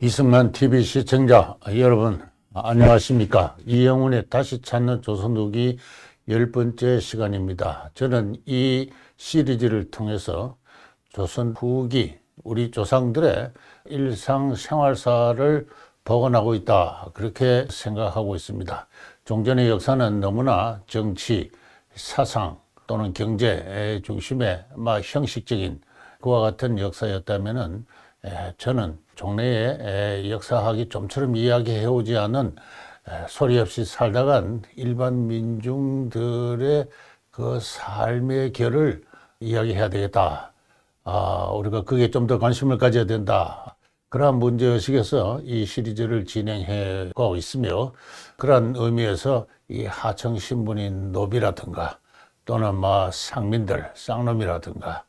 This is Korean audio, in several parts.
이승만 TV 시청자 여러분 안녕하십니까 이영훈의 다시 찾는 조선 후기 열 번째 시간입니다. 저는 이 시리즈를 통해서 조선 후기 우리 조상들의 일상 생활사를 복원하고 있다 그렇게 생각하고 있습니다. 종전의 역사는 너무나 정치, 사상 또는 경제 중심의 막 형식적인 그와 같은 역사였다면은 에, 저는 종래에 에, 역사학이 좀처럼 이야기해 오지 않은 에, 소리 없이 살다간 일반 민중들의 그 삶의 결을 이야기해야 되겠다. 아, 우리가 그게 좀 더 관심을 가져야 된다. 그러한 문제의식에서 이 시리즈를 진행해 가고 있으며 그러한 의미에서 이 하청 신분인 노비라든가 또는 뭐 상민들, 쌍놈이라든가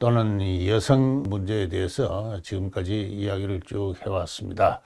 또는 이 여성 문제에 대해서 지금까지 이야기를 쭉 해왔습니다.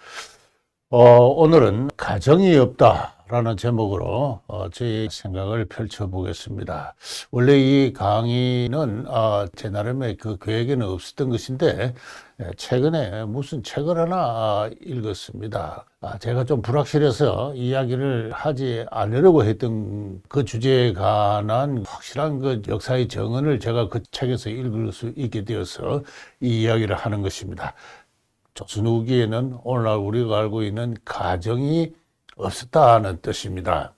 어, 오늘은 가정이 없다 라는 제목으로 어, 제 생각을 펼쳐보겠습니다. 원래 이 강의는 어, 제 나름의 그 계획에는 없었던 것인데 예, 최근에 무슨 책을 하나 아, 읽었습니다. 아, 제가 좀 불확실해서 이야기를 하지 않으려고 했던 그 주제에 관한 확실한 그 역사의 정언을 제가 그 책에서 읽을 수 있게 되어서 이 이야기를 하는 것입니다. 조선 후기에는 오늘날 우리가 알고 있는 가정이 없었다는 뜻입니다.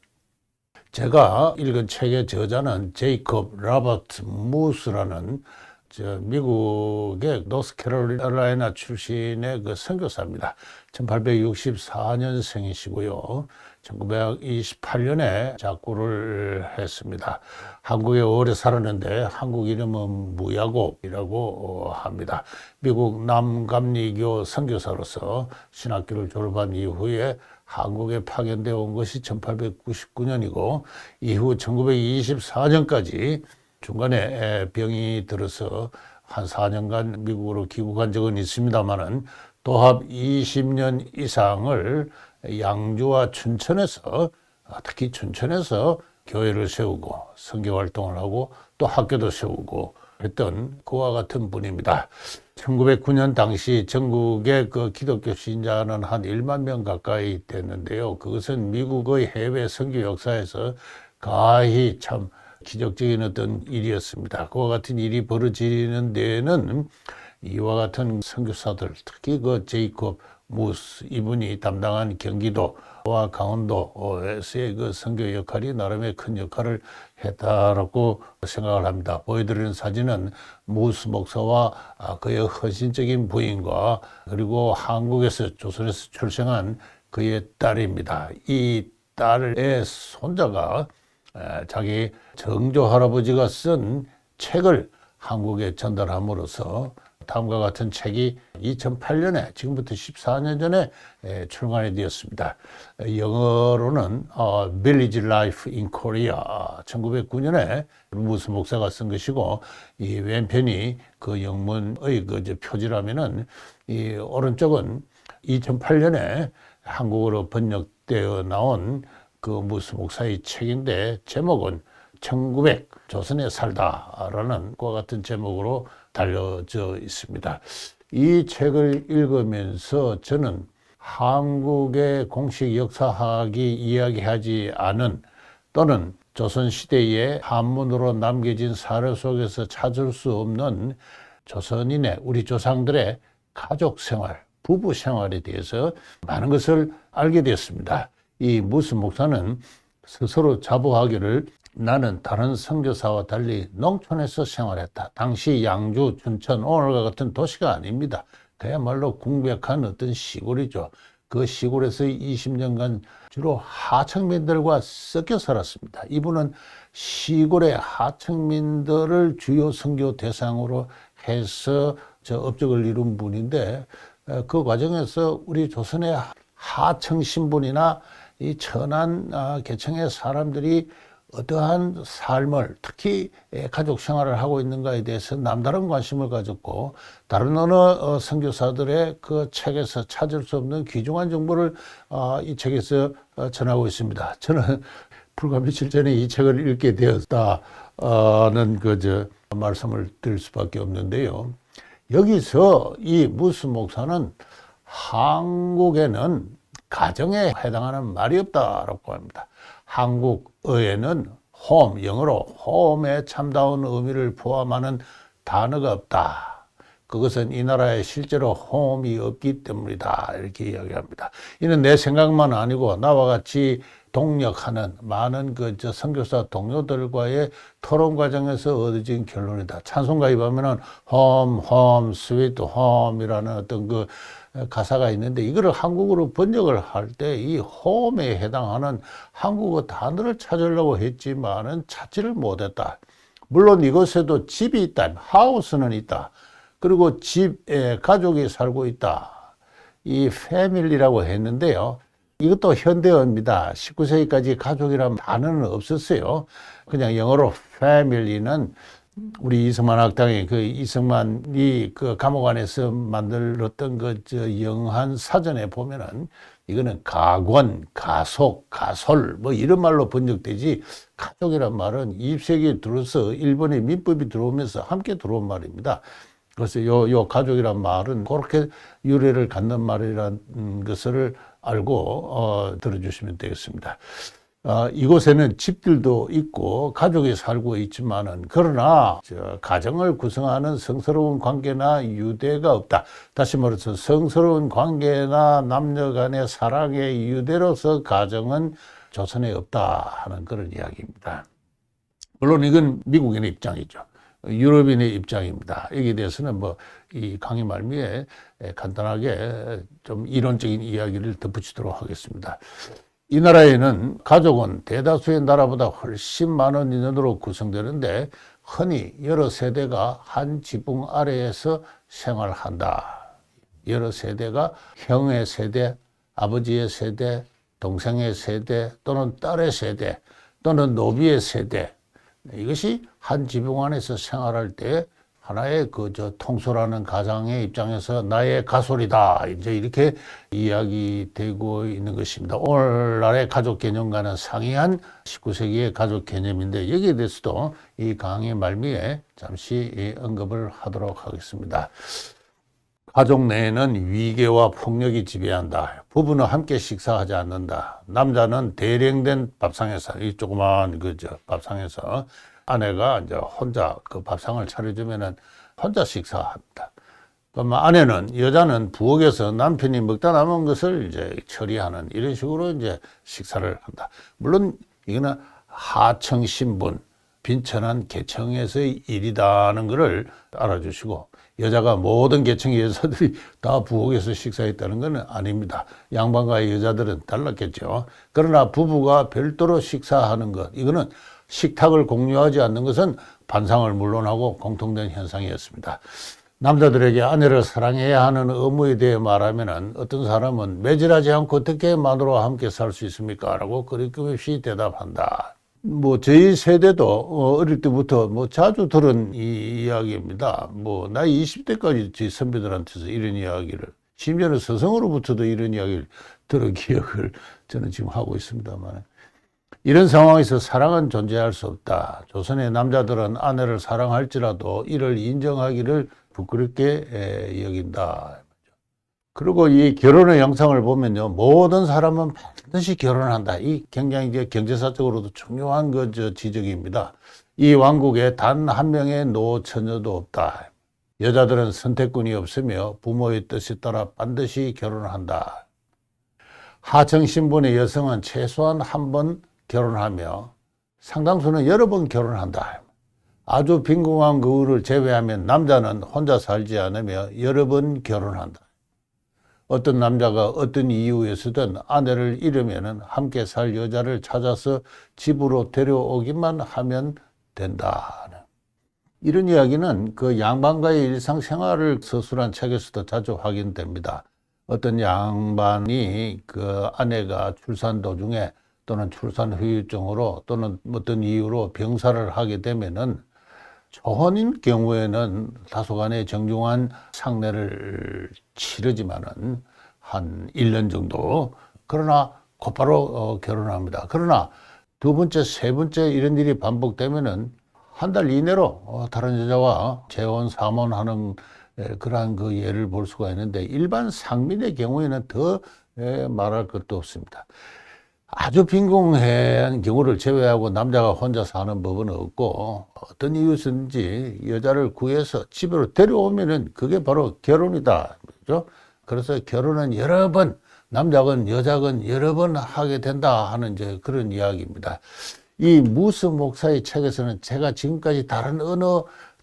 제가 읽은 책의 저자는 제이콥 라버트 무스라는 저 미국의 노스캐롤라이나 출신의 그 선교사입니다. 1864년생이시고요. 1928년에 작고를 했습니다. 한국에 오래 살았는데 한국 이름은 무야곱이라고 합니다. 미국 남감리교 선교사로서 신학교를 졸업한 이후에 한국에 파견되어 온 것이 1899년이고 이후 1924년까지 중간에 병이 들어서 한 4년간 미국으로 귀국한 적은 있습니다만은 도합 20년 이상을 양주와 춘천에서 특히 춘천에서 교회를 세우고 선교 활동을 하고 또 학교도 세우고 했던 그와 같은 분입니다. 1909년 당시 전국의 그 기독교 신자는 한 1만 명 가까이 됐는데요. 그것은 미국의 해외 선교 역사에서 가히 참 기적적인 어떤 일이었습니다. 그와 같은 일이 벌어지는 데에는 이와 같은 선교사들, 특히 그 제이콥 무스 이분이 담당한 경기도 와 강원도에서의 그 선교 역할이 나름의 큰 역할을 했다라고 생각을 합니다. 보여드리는 사진은 무스 목사와 그의 헌신적인 부인과 그리고 한국에서 조선에서 출생한 그의 딸입니다. 이 딸의 손자가 자기 정조 할아버지가 쓴 책을 한국에 전달함으로써 다음과 같은 책이 2008년에 지금부터 14년 전에 출간이 되었습니다. 영어로는 어, Village Life in Korea 1909년에 무슨 목사가 쓴 것이고 이 왼편이 그 영문의 그 표지라면은 이 오른쪽은 2008년에 한국어로 번역되어 나온 그 무슨 목사의 책인데 제목은 1900 조선에 살다라는 그와 같은 제목으로 달려져 있습니다. 이 책을 읽으면서 저는 한국의 공식 역사학이 이야기하지 않은 또는 조선시대의 한문으로 남겨진 사료 속에서 찾을 수 없는 조선인의 우리 조상들의 가족 생활, 부부 생활에 대해서 많은 것을 알게 되었습니다. 이 무스 목사는 스스로 자부하기를 나는 다른 선교사와 달리 농촌에서 생활했다. 당시 양주, 춘천, 오늘과 같은 도시가 아닙니다. 그야말로 궁백한 어떤 시골이죠. 그 시골에서 20년간 주로 하청민들과 섞여 살았습니다. 이분은 시골의 하청민들을 주요 선교 대상으로 해서 저 업적을 이룬 분인데 그 과정에서 우리 조선의 하청 신분이나 이 천한 아, 계층의 사람들이 어떠한 삶을 특히 가족 생활을 하고 있는가에 대해서 남다른 관심을 가졌고 다른 어느 어, 선교사들의 그 책에서 찾을 수 없는 귀중한 정보를 어, 이 책에서 어, 전하고 있습니다. 저는 불과 며칠 전에 이 책을 읽게 되었다는 그저 말씀을 드릴 수밖에 없는데요. 여기서 이 무스 목사는 한국에는 가정에 해당하는 말이 없다라고 합니다. 한국 어에는 홈, 영어로 홈에 참다운 의미를 포함하는 단어가 없다. 그것은 이 나라에 실제로 홈이 없기 때문이다. 이렇게 이야기합니다. 이는 내 생각만 아니고 나와 같이 동력하는 많은 그 저 선교사 동료들과의 토론 과정에서 얻어진 결론이다. 찬송가에 보면은 홈, 홈, 스위트 홈이라는 어떤 그 가사가 있는데 이거를 한국어로 번역을 할 때 이 홈에 해당하는 한국어 단어를 찾으려고 했지만은 찾지를 못했다. 물론 이곳에도 집이 있다. 하우스는 있다. 그리고 집에 가족이 살고 있다. 이 패밀리라고 했는데요. 이것도 현대어입니다. 19세기까지 가족이라는 단어는 없었어요. 그냥 영어로 family는 우리 이승만 학당이 그 이승만이 그 감옥 안에서 만들었던 그 저 영한 사전에 보면은 이거는 가권, 가속, 가솔 뭐 이런 말로 번역되지 가족이란 말은 20세기에 들어서 일본의 민법이 들어오면서 함께 들어온 말입니다. 그래서 요, 요 가족이란 말은 그렇게 유래를 갖는 말이라는 것을 알고 어, 들어주시면 되겠습니다. 어, 이곳에는 집들도 있고 가족이 살고 있지만은 그러나 저 가정을 구성하는 성스러운 관계나 유대가 없다. 다시 말해서 성스러운 관계나 남녀 간의 사랑의 유대로서 가정은 조선에 없다 하는 그런 이야기입니다. 물론 이건 미국인의 입장이죠. 유럽인의 입장입니다. 여기에 대해서는 뭐 이 강의 말미에 간단하게 좀 이론적인 이야기를 덧붙이도록 하겠습니다. 이 나라에는 가족은 대다수의 나라보다 훨씬 많은 인원으로 구성되는데 흔히 여러 세대가 한 지붕 아래에서 생활한다. 여러 세대가 형의 세대, 아버지의 세대, 동생의 세대 또는 딸의 세대 또는 노비의 세대 이것이 한 지붕 안에서 생활할 때 하나의 그 저 통솔하는 가장의 입장에서 나의 가솔이다 이제 이렇게 이야기되고 있는 것입니다. 오늘날의 가족 개념과는 상이한 19세기의 가족 개념인데 여기에 대해서도 이 강의 말미에 잠시 언급을 하도록 하겠습니다. 가족 내에는 위계와 폭력이 지배한다. 부부는 함께 식사하지 않는다. 남자는 대령된 밥상에서 이 조그만 그저 밥상에서 아내가 이제 혼자 그 밥상을 차려주면은 혼자 식사합니다. 그러면 아내는 여자는 부엌에서 남편이 먹다 남은 것을 이제 처리하는 이런 식으로 이제 식사를 한다. 물론 이거는 하청 신분 빈천한 계층에서의 일이다는 것을 알아주시고 여자가 모든 계층의 여자들이 다 부엌에서 식사했다는 것은 아닙니다. 양반과 여자들은 달랐겠죠. 그러나 부부가 별도로 식사하는 것 이거는 식탁을 공유하지 않는 것은 반상을 물론하고 공통된 현상이었습니다. 남자들에게 아내를 사랑해야 하는 의무에 대해 말하면 어떤 사람은 매질하지 않고 어떻게 마누라와 함께 살 수 있습니까? 라고 그리낌없이 대답한다. 뭐 저희 세대도 어, 어릴 때부터 뭐 자주 들은 이 이야기입니다. 뭐 나이 20대까지 저희 선배들한테서 이런 이야기를 심지어는 스승으로부터도 이런 이야기를 들은 기억을 저는 지금 하고 있습니다만 이런 상황에서 사랑은 존재할 수 없다. 조선의 남자들은 아내를 사랑할지라도 이를 인정하기를 부끄럽게 여긴다. 그리고 이 결혼의 영상을 보면요. 모든 사람은 반드시 결혼한다. 이 굉장히 이제 경제사적으로도 중요한 그저 지적입니다. 이 왕국에 단 한 명의 노처녀도 없다. 여자들은 선택권이 없으며 부모의 뜻에 따라 반드시 결혼한다. 하청 신분의 여성은 최소한 한번 결혼하며 상당수는 여러 번 결혼한다. 아주 빈궁한 그를 제외하면 남자는 혼자 살지 않으며 여러 번 결혼한다. 어떤 남자가 어떤 이유에서든 아내를 잃으면 함께 살 여자를 찾아서 집으로 데려오기만 하면 된다. 이런 이야기는 그 양반과의 일상생활을 서술한 책에서도 자주 확인됩니다. 어떤 양반이 그 아내가 출산 도중에 또는 출산 후유증으로 또는 어떤 이유로 병사를 하게 되면은 초혼인 경우에는 다소간의 정중한 상례를 치르지만은 한 1년 정도 그러나 곧바로 어, 결혼합니다. 그러나 두 번째, 세 번째 이런 일이 반복되면은 한 달 이내로 어, 다른 여자와 재혼, 삼혼하는 에, 그러한 그 예를 볼 수가 있는데 일반 상민의 경우에는 더 에, 말할 것도 없습니다. 아주 빈곤한 경우를 제외하고 남자가 혼자 사는 법은 없고 어떤 이유든지 여자를 구해서 집으로 데려오면은 그게 바로 결혼이다. 그죠? 그래서 결혼은 여러 번 남자건 여자건 여러 번 하게 된다 하는 이제 그런 이야기입니다. 이 무스 목사의 책에서는 제가 지금까지 다른 어느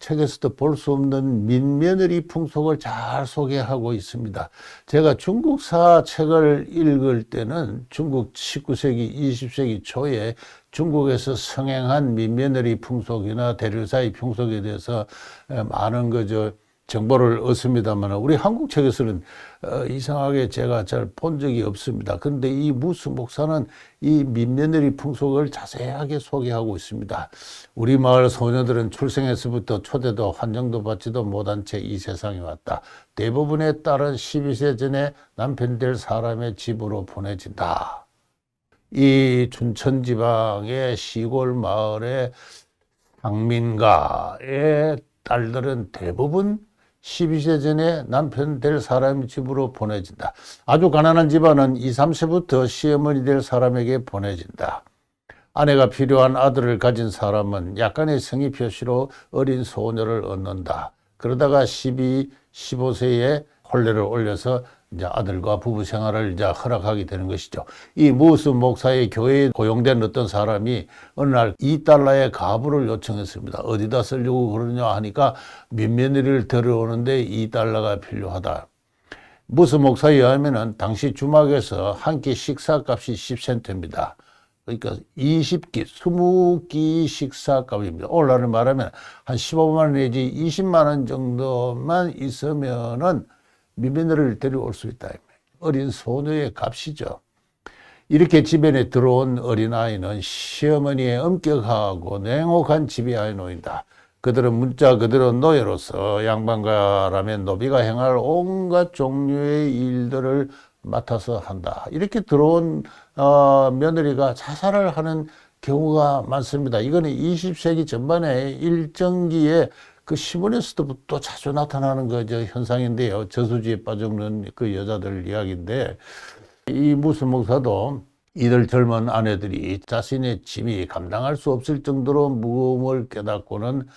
책에서도 볼 수 없는 민며느리 풍속을 잘 소개하고 있습니다. 제가 중국사 책을 읽을 때는 중국 19세기, 20세기 초에 중국에서 성행한 민며느리 풍속이나 대류사의 풍속에 대해서 많은 그저 정보를 얻습니다만 우리 한국 책에서는 어, 이상하게 제가 잘 본 적이 없습니다. 그런데 이 무스 목사는 이 민며느리 풍속을 자세하게 소개하고 있습니다. 우리 마을 소녀들은 출생에서부터 초대도 환정도 받지도 못한 채 이 세상에 왔다. 대부분의 딸은 12세 전에 남편 될 사람의 집으로 보내진다. 이 춘천 지방의 시골 마을의 상민가의 딸들은 대부분 12세 전에 남편 될 사람 집으로 보내진다. 아주 가난한 집안은 2, 3세부터 시어머니 될 사람에게 보내진다. 아내가 필요한 아들을 가진 사람은 약간의 성의 표시로 어린 소녀를 얻는다. 그러다가 12, 15세에 혼례를 올려서 이제 아들과 부부 생활을 이제 허락하게 되는 것이죠. 이 무스 목사의 교회에 고용된 어떤 사람이 어느 날 2달러의 가부를 요청했습니다. 어디다 쓰려고 그러냐 하니까 민며느리를 데려오는데 2달러가 필요하다. 무스 목사에 의하면은 당시 주막에서 한 끼 식사값이 10센트입니다. 그러니까 20끼, 20끼 식사값입니다. 오늘날을 말하면 한 15만 원 내지 20만 원 정도만 있으면은 미면을 데려올 수 있다. 어린 소녀의 값이죠. 이렇게 집안에 들어온 어린아이는 시어머니의 엄격하고 냉혹한 지배하에 놓인다. 그들은 문자 그대로 노예로서 양반가라면 노비가 행할 온갖 종류의 일들을 맡아서 한다. 이렇게 들어온 어, 며느리가 자살을 하는 경우가 많습니다. 이거는 20세기 전반에 일정기에 그 신문에서도 또 자주 나타나는 그 저 현상인데요. 저수지에 빠져있는 그 여자들 이야기인데 이 무슨 목사도 이들 젊은 아내들이 자신의 짐이 감당할 수 없을 정도로 무거움을 깨닫고는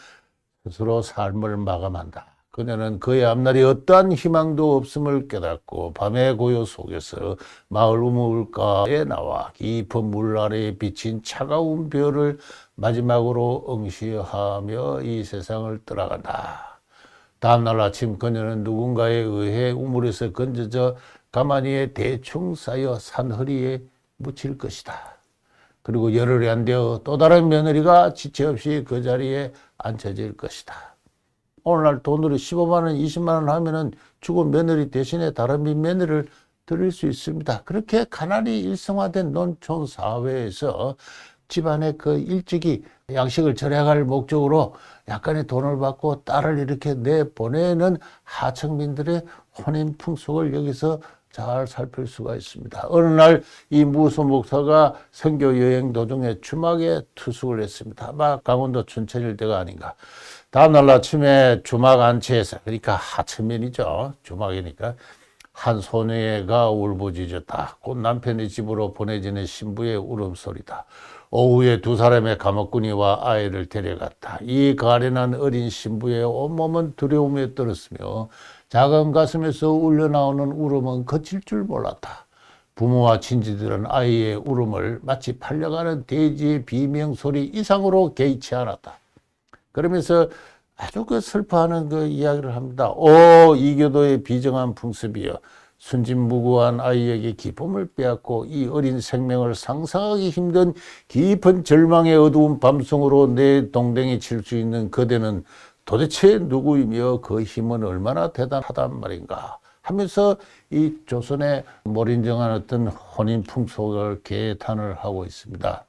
스스로 삶을 마감한다. 그녀는 그의 앞날이 어떠한 희망도 없음을 깨닫고 밤의 고요 속에서 마을 우물가에 나와 깊은 물 아래에 비친 차가운 별을 마지막으로 응시하며 이 세상을 떠나간다. 다음날 아침 그녀는 누군가에 의해 우물에서 건져져 가만히에 대충 쌓여 산허리에 묻힐 것이다. 그리고 열흘이 안 되어 또 다른 며느리가 지체 없이 그 자리에 앉혀질 것이다. 오늘날 돈으로 15만 원, 20만 원 하면은 죽은 며느리 대신에 다른 며느리를 드릴 수 있습니다. 그렇게 가난이 일성화된 농촌 사회에서 집안에 그 일찍이 양식을 절약할 목적으로 약간의 돈을 받고 딸을 이렇게 내보내는 하층민들의 혼인 풍속을 여기서 잘 살필 수가 있습니다. 어느 날 이 무소 목사가 선교 여행 도중에 주막에 투숙을 했습니다. 아마 강원도 춘천일 때가 아닌가. 다음날 아침에 주막 안채에서 그러니까 하천면이죠. 주막이니까 한 소녀가 울부짖었다. 곧 남편의 집으로 보내지는 신부의 울음소리다. 오후에 두 사람의 감옥꾼이와 아이를 데려갔다. 이 가련한 어린 신부의 온몸은 두려움에 떨었으며 작은 가슴에서 울려나오는 울음은 거칠 줄 몰랐다. 부모와 친지들은 아이의 울음을 마치 팔려가는 돼지의 비명 소리 이상으로 개의치 않았다. 그러면서 아주 그 슬퍼하는 그 이야기를 합니다. 오, 이교도의 비정한 풍습이여. 순진무구한 아이에게 기쁨을 빼앗고 이 어린 생명을 상상하기 힘든 깊은 절망의 어두운 밤송으로 내 동댕이 칠 수 있는 그대는 도대체 누구이며 그 힘은 얼마나 대단하단 말인가 하면서 이 조선의 몰인정한 어떤 혼인 풍속을 개탄을 하고 있습니다.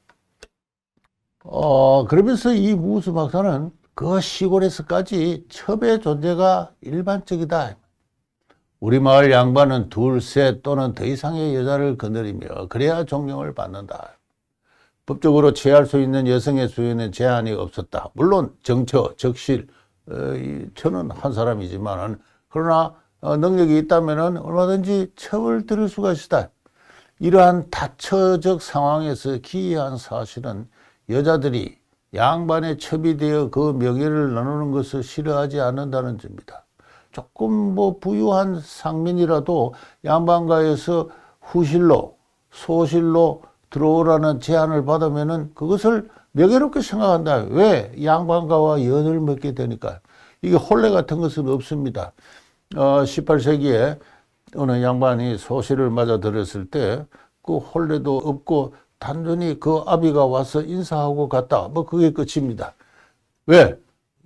어, 그러면서 이 무수 박사는 그 시골에서까지 첩의 존재가 일반적이다. 우리 마을 양반은 둘, 셋 또는 더 이상의 여자를 거느리며 그래야 존경을 받는다. 법적으로 취할 수 있는 여성의 수에는 제한이 없었다. 물론 정처, 적실, 어, 이, 저는 한 사람이지만은 그러나 어, 능력이 있다면은 얼마든지 처벌 들을 수가 있다. 이러한 다처적 상황에서 기이한 사실은 여자들이 양반의 첩이 되어 그 명예를 나누는 것을 싫어하지 않는다는 점입니다. 조금 뭐 부유한 상민이라도 양반가에서 후실로 소실로 들어오라는 제안을 받으면은 그것을 명예롭게 생각한다. 왜? 양반가와 연을 맺게 되니까. 이게 혼례 같은 것은 없습니다. 어, 18세기에 어느 양반이 소실을 맞아 들었을 때 그 혼례도 없고 단순히 그 아비가 와서 인사하고 갔다. 뭐 그게 끝입니다. 왜?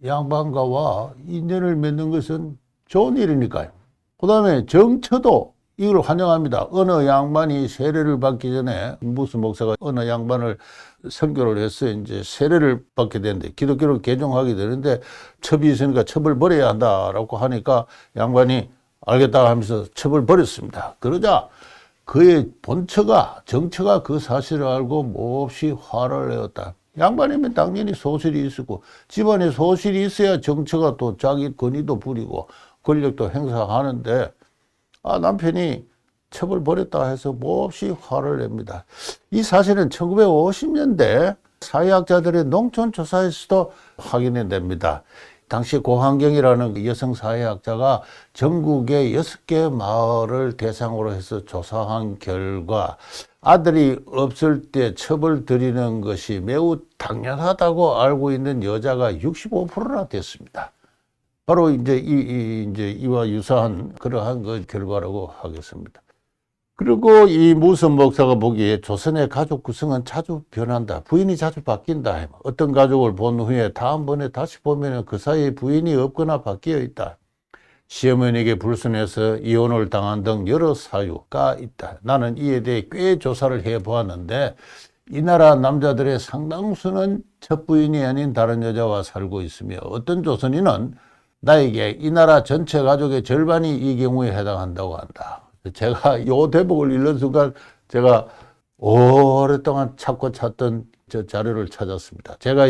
양반가와 인연을 맺는 것은 좋은 일이니까요. 그 다음에 정처도 이걸 환영합니다. 어느 양반이 세례를 받기 전에 무슨 목사가 어느 양반을 선교를 해서 이제 세례를 받게 되는데 기독교를 개종하게 되는데 첩이 있으니까 첩을 버려야 한다라고 하니까 양반이 알겠다 하면서 첩을 버렸습니다. 그러자 그의 본처가 정처가 그 사실을 알고 몹시 화를 내었다. 양반이면 당연히 소실이 있었고 집안에 소실이 있어야 정처가 또 자기 권위도 부리고 권력도 행사하는데 아 남편이 첩을 버렸다 해서 몹시 화를 냅니다. 이 사실은 1950년대 사회학자들의 농촌 조사에서도 확인이 됩니다. 당시 고환경이라는 여성 사회학자가 전국의 여섯 개 마을을 대상으로 해서 조사한 결과 아들이 없을 때 첩을 들이는 것이 매우 당연하다고 알고 있는 여자가 65%나 됐습니다. 바로 이제 이, 이 이제 이와 유사한 그러한 그 결과라고 하겠습니다. 그리고 이 무슨 목사가 보기에 조선의 가족 구성은 자주 변한다. 부인이 자주 바뀐다. 어떤 가족을 본 후에 다음번에 다시 보면 그 사이에 부인이 없거나 바뀌어 있다. 시어머니에게 불순해서 이혼을 당한 등 여러 사유가 있다. 나는 이에 대해 꽤 조사를 해 보았는데 이 나라 남자들의 상당수는 첫 부인이 아닌 다른 여자와 살고 있으며 어떤 조선인은 나에게 이 나라 전체 가족의 절반이 이 경우에 해당한다고 한다. 제가 요 대목을 읽는 순간 제가 오랫동안 찾고 찾던 저 자료를 찾았습니다. 제가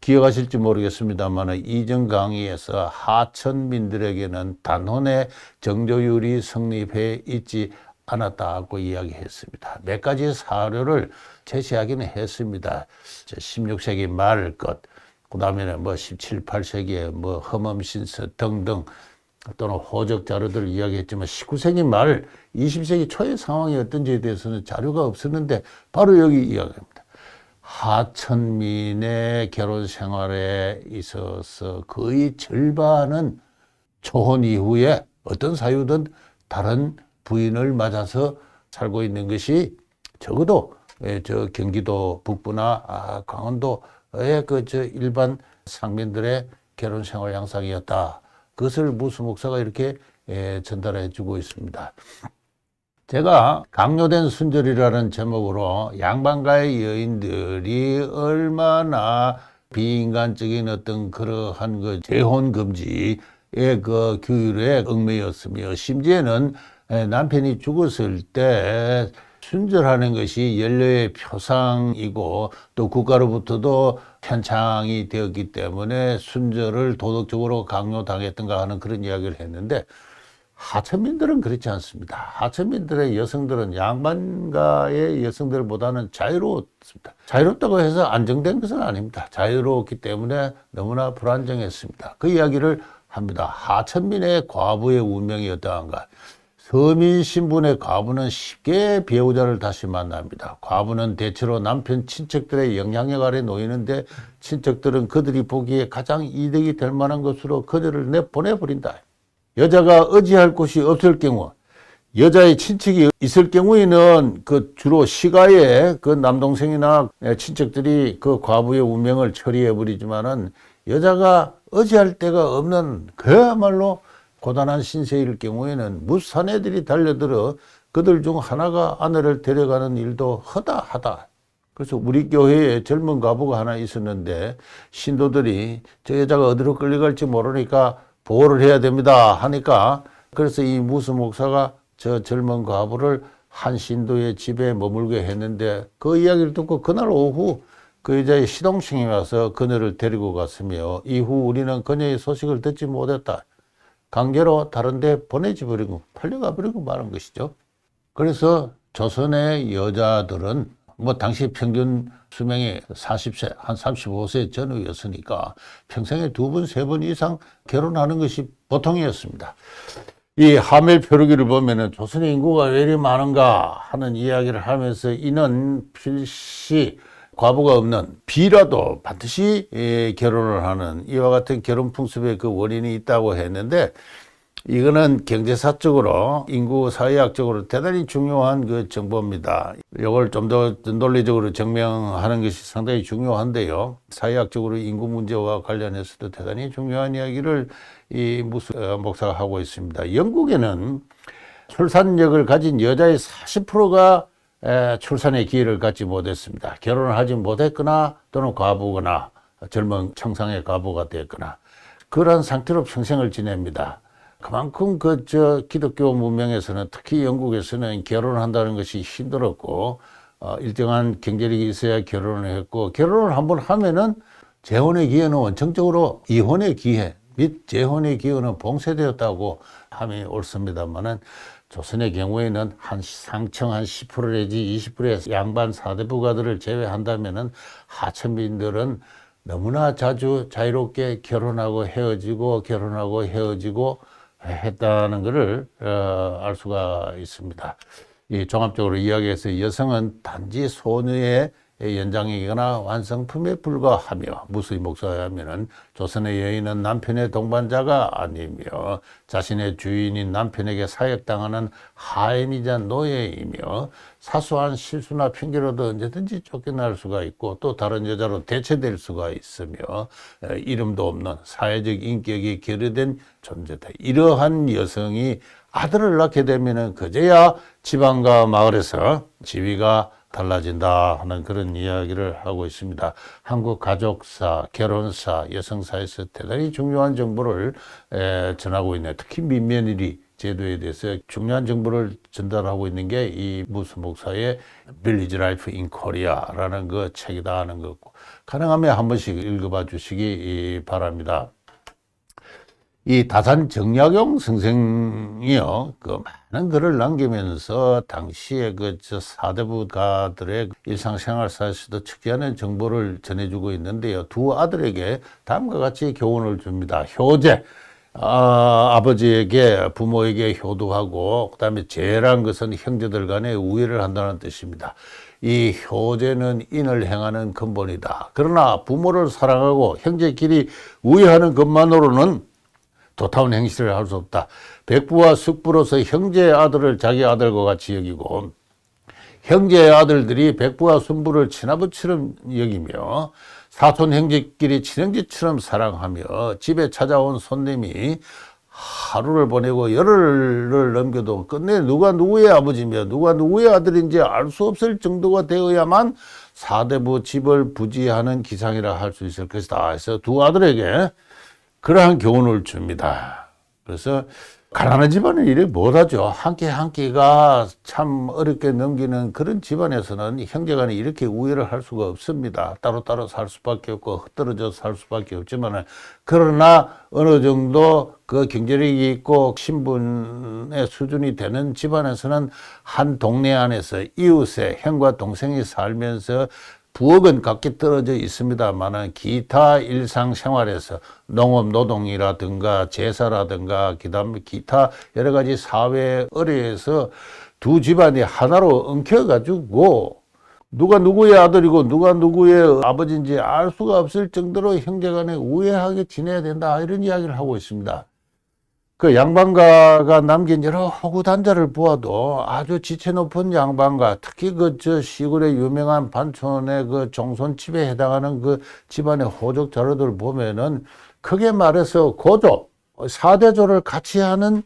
기억하실지 모르겠습니다만 이전 강의에서 하천민들에게는 단혼의 정조율이 성립해 있지 않았다고 이야기했습니다. 몇 가지 사료를 제시하기는 했습니다. 16세기 말 것, 그 다음에는 뭐 17, 8세기에 뭐 험험신서 등등 또는 호적 자료들을 이야기했지만 19세기 말 20세기 초의 상황이 어떤지에 대해서는 자료가 없었는데 바로 여기 이야기합니다. 하천민의 결혼 생활에 있어서 거의 절반은 초혼 이후에 어떤 사유든 다른 부인을 맞아서 살고 있는 것이 적어도 예, 저 경기도 북부나 아, 강원도의 그 저 일반 상민들의 결혼 생활 양상이었다. 그것을 무수 목사가 이렇게 예, 전달해 주고 있습니다. 제가 강요된 순절이라는 제목으로 양반가의 여인들이 얼마나 비인간적인 어떤 그러한 그 재혼 금지의 그 규율에 얽매였으며 심지어는 예, 남편이 죽었을 때 순절하는 것이 연료의 표상이고 또 국가로부터도 편창이 되었기 때문에 순절을 도덕적으로 강요당했던가 하는 그런 이야기를 했는데 하천민들은 그렇지 않습니다. 하천민들의 여성들은 양반가의 여성들보다는 자유로웠습니다. 자유롭다고 해서 안정된 것은 아닙니다. 자유로웠기 때문에 너무나 불안정했습니다. 그 이야기를 합니다. 하천민의 과부의 운명이 어떠한가. 서민 신분의 과부는 쉽게 배우자를 다시 만납니다. 과부는 대체로 남편 친척들의 영향력 아래 놓이는데 친척들은 그들이 보기에 가장 이득이 될 만한 것으로 그들을 내보내버린다. 여자가 의지할 곳이 없을 경우, 여자의 친척이 있을 경우에는 그 주로 시가에 그 남동생이나 친척들이 그 과부의 운명을 처리해 버리지만은 여자가 의지할 데가 없는 그야말로 고단한 신세일 경우에는 무사내들이 달려들어 그들 중 하나가 아내를 데려가는 일도 허다하다. 그래서 우리 교회에 젊은 과부가 하나 있었는데 신도들이 저 여자가 어디로 끌려갈지 모르니까 보호를 해야 됩니다 하니까 그래서 이 무수 목사가 저 젊은 과부를 한 신도의 집에 머물게 했는데 그 이야기를 듣고 그날 오후 그 여자의 시동층에 가서 그녀를 데리고 갔으며 이후 우리는 그녀의 소식을 듣지 못했다. 강제로 다른 데 보내지 버리고 팔려가 버리고 마는 것이죠. 그래서 조선의 여자들은 뭐 당시 평균 수명이 40세, 한 35세 전후였으니까 평생에 두 번, 세 번 이상 결혼하는 것이 보통이었습니다. 이 하멜 표류기를 보면은 조선의 인구가 왜 이리 많은가 하는 이야기를 하면서 이는 필시 과부가 없는 비라도 반드시 예, 결혼을 하는 이와 같은 결혼 풍습의 그 원인이 있다고 했는데 이거는 경제사적으로 인구 사회학적으로 대단히 중요한 그 정보입니다. 이걸 좀 더 논리적으로 증명하는 것이 상당히 중요한데요. 사회학적으로 인구 문제와 관련해서도 대단히 중요한 이야기를 이 무스 어, 목사가 하고 있습니다. 영국에는 출산력을 가진 여자의 40%가 출산의 기회를 갖지 못했습니다. 결혼을 하지 못했거나 또는 과부거나 젊은 청상의 과부가 됐거나 그러한 상태로 평생을 지냅니다. 그만큼 그 저 기독교 문명에서는 특히 영국에서는 결혼한다는 것이 힘들었고 어, 일정한 경제력이 있어야 결혼을 했고 결혼을 한번 하면은 재혼의 기회는 원천적으로 이혼의 기회 및 재혼의 기회는 봉쇄되었다고 함이 옳습니다만은 조선의 경우에는 한 상청 한 10% 내지 20%의 양반 사대 부가들을 제외한다면은 하천민들은 너무나 자주 자유롭게 결혼하고 헤어지고 결혼하고 헤어지고 했다는 것을 어, 알 수가 있습니다. 이 종합적으로 이야기해서 여성은 단지 소녀의 연장이거나 완성품에 불과하며 무수히 목사하면은 조선의 여인은 남편의 동반자가 아니며 자신의 주인인 남편에게 사역당하는 하인이자 노예이며 사소한 실수나 핑계로도 언제든지 쫓겨날 수가 있고 또 다른 여자로 대체될 수가 있으며 에, 이름도 없는 사회적 인격이 결여된 존재다. 이러한 여성이 아들을 낳게 되면은 그제야 지방과 마을에서 지위가 달라진다 하는 그런 이야기를 하고 있습니다. 한국 가족사, 결혼사, 여성사에서 대단히 중요한 정보를 에, 전하고 있네. 특히 민면일이 제도에 대해서 중요한 정보를 전달하고 있는 게 이 무스 목사의 빌리지 라이프 인 코리아라는 그 책이다 하는 거고 가능하면 한 번씩 읽어봐 주시기 바랍니다. 이 다산 정약용 선생이요, 그 많은 글을 남기면서 당시에 그저 사대부가들의 일상생활 사에서도 특이한 정보를 전해주고 있는데요. 두 아들에게 다음과 같이 교훈을 줍니다. 효제. 아, 아버지에게 부모에게 효도하고 그다음에 제란 것은 형제들 간에 우애를 한다는 뜻입니다. 이 효제는 인을 행하는 근본이다. 그러나 부모를 사랑하고 형제끼리 우애하는 것만으로는 도타운 행실을 할 수 없다. 백부와 숙부로서 형제의 아들을 자기 아들과 같이 여기고 형제의 아들들이 백부와 순부를 친아버처럼 여기며 사촌 형제끼리 친형제처럼 사랑하며 집에 찾아온 손님이 하루를 보내고 열흘을 넘겨도 끝내 누가 누구의 아버지며 누가 누구의 아들인지 알 수 없을 정도가 되어야만 사대부 집을 부지하는 기상이라 할 수 있을 것이다. 해서 두 아들에게 그러한 교훈을 줍니다. 그래서 가난한 집안은 이래 못하죠. 한 끼 한 끼가 참 어렵게 넘기는 그런 집안에서는 형제간에 이렇게 우애를 할 수가 없습니다. 따로따로 살 수밖에 없고 흩어져 살 수밖에 없지만 그러나 어느 정도 그 경제력이 있고 신분의 수준이 되는 집안에서는 한 동네 안에서 이웃의 형과 동생이 살면서 부엌은 각기 떨어져 있습니다만은 기타 일상생활에서 농업 노동이라든가 제사라든가 그다음에 기타 여러 가지 사회 의뢰에서 두 집안이 하나로 엉켜 가지고 누가 누구의 아들이고 누가 누구의 아버지인지 알 수가 없을 정도로 형제간에 우애하게 지내야 된다 이런 이야기를 하고 있습니다. 그 양반가가 남긴 여러 호구 단자를 보아도 아주 지체 높은 양반가, 특히 그 저 시골의 유명한 반촌의 그 종손집에 해당하는 그 집안의 호적 자료들을 보면은 크게 말해서 고조, 사대조를 같이 하는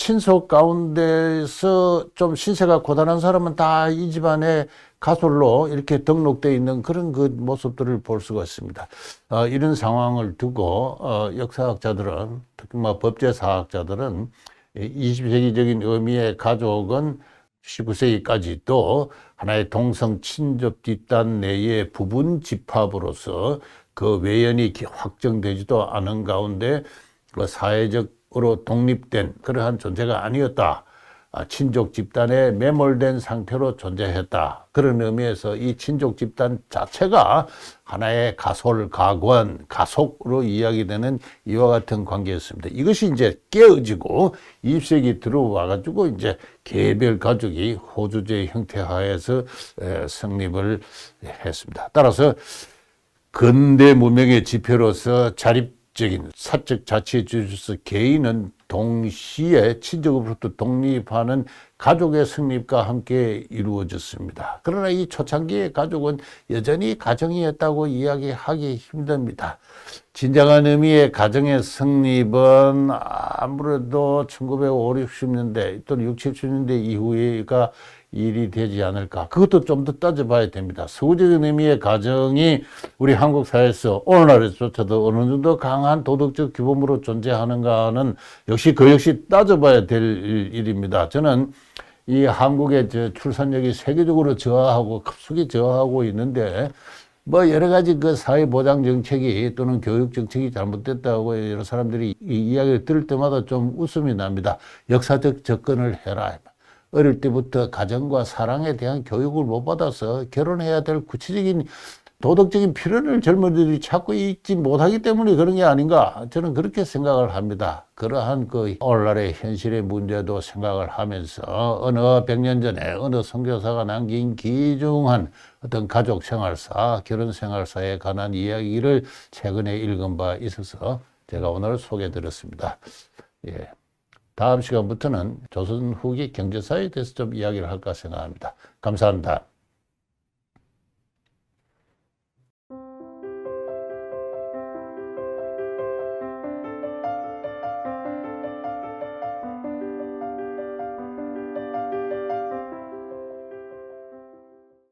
친속 가운데서 좀 신세가 고단한 사람은 다 이 집안의 가솔로 이렇게 등록되어 있는 그런 그 모습들을 볼 수가 있습니다. 어, 이런 상황을 두고 어, 역사학자들은 특히 뭐 법제사학자들은 20세기적인 의미의 가족은 19세기까지도 하나의 동성 친접 뒷단 내의 부분 집합으로서 그 외연이 확정되지도 않은 가운데 그 사회적 으로 독립된 그러한 존재가 아니었다. 아, 친족 집단에 매몰된 상태로 존재했다. 그런 의미에서 이 친족 집단 자체가 하나의 가솔, 가권, 가속으로 이야기되는 이와 같은 관계였습니다. 이것이 이제 깨어지고 20세기 들어와가지고 이제 개별 가족이 호주제 형태 하에서 에, 성립을 했습니다. 따라서 근대 문명의 지표로서 자립 적인 사적 자치의 주주로서 개인은 동시에 친족으로부터 독립하는 가족의 성립과 함께 이루어졌습니다. 그러나 이 초창기의 가족은 여전히 가정이었다고 이야기하기 힘듭니다. 진정한 의미의 가정의 성립은 아무래도 1950, 60년대 또는 60, 70년대 이후가 일이 되지 않을까. 그것도 좀 더 따져봐야 됩니다. 서구적인 의미의 가정이 우리 한국 사회에서 오늘날에조차도 어느 정도 강한 도덕적 규범으로 존재하는가는 역시 그 역시 따져봐야 될 일- 일입니다. 저는 이 한국의 저 출산력이 세계적으로 저하하고 급속히 저하하고 있는데 뭐 여러 가지 그 사회 보장 정책이 또는 교육 정책이 잘못됐다고 여러 사람들이 이 이야기를 들을 때마다 좀 웃음이 납니다. 역사적 접근을 해라. 어릴 때부터 가정과 사랑에 대한 교육을 못 받아서 결혼해야 될 구체적인 도덕적인 필요를 젊은이들이 찾고 있지 못하기 때문에 그런 게 아닌가 저는 그렇게 생각을 합니다. 그러한 그 오늘날의 현실의 문제도 생각을 하면서 어느 백 년 전에 어느 선교사가 남긴 귀중한 어떤 가족 생활사, 결혼 생활사에 관한 이야기를 최근에 읽은 바 있어서 제가 오늘 소개해 드렸습니다. 예. 다음 시간부터는 조선 후기 경제사에 대해서 좀 이야기를 할까 생각합니다. 감사합니다.